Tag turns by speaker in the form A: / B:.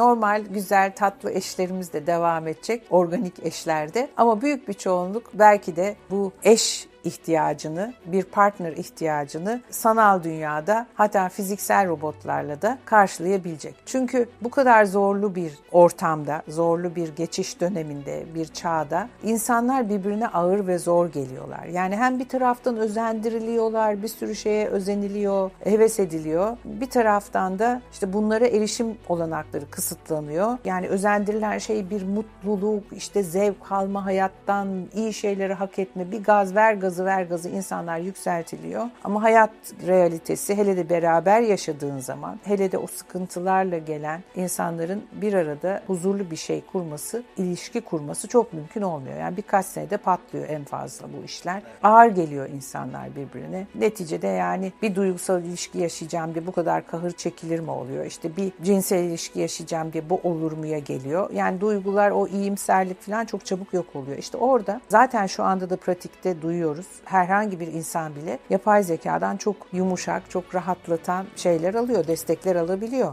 A: Normal, güzel, tatlı eşlerimiz de devam edecek. Organik eşlerde. Ama büyük bir çoğunluk belki de bu eş ihtiyacını, bir partner ihtiyacını sanal dünyada hatta fiziksel robotlarla da karşılayabilecek. Çünkü bu kadar zorlu bir ortamda, zorlu bir geçiş döneminde, bir çağda insanlar birbirine ağır ve zor geliyorlar. Yani hem bir taraftan özendiriliyorlar, bir sürü şeye özeniliyor, heves ediliyor. Bir taraftan da işte bunlara erişim olanakları kısıtlanıyor. Yani özendirilen şey bir mutluluk, işte zevk alma hayattan, iyi şeyleri hak etme, bir gaz ver gaz gazı ver gazı insanlar yükseltiliyor. Ama hayat realitesi hele de beraber yaşadığın zaman hele de o sıkıntılarla gelen insanların bir arada huzurlu bir şey kurması, ilişki kurması çok mümkün olmuyor. Yani birkaç senede patlıyor en fazla bu işler. Ağır geliyor insanlar birbirine. Neticede yani bir duygusal ilişki yaşayacağım diye bu kadar kahır çekilir mi oluyor? İşte bir cinsel ilişki yaşayacağım diye bu olur muya geliyor. Yani duygular o iyimserlik falan çok çabuk yok oluyor. İşte orada zaten şu anda da pratikte duyuyoruz herhangi bir insan bile yapay zekadan çok yumuşak, çok rahatlatan şeyler alıyor, destekler alabiliyor.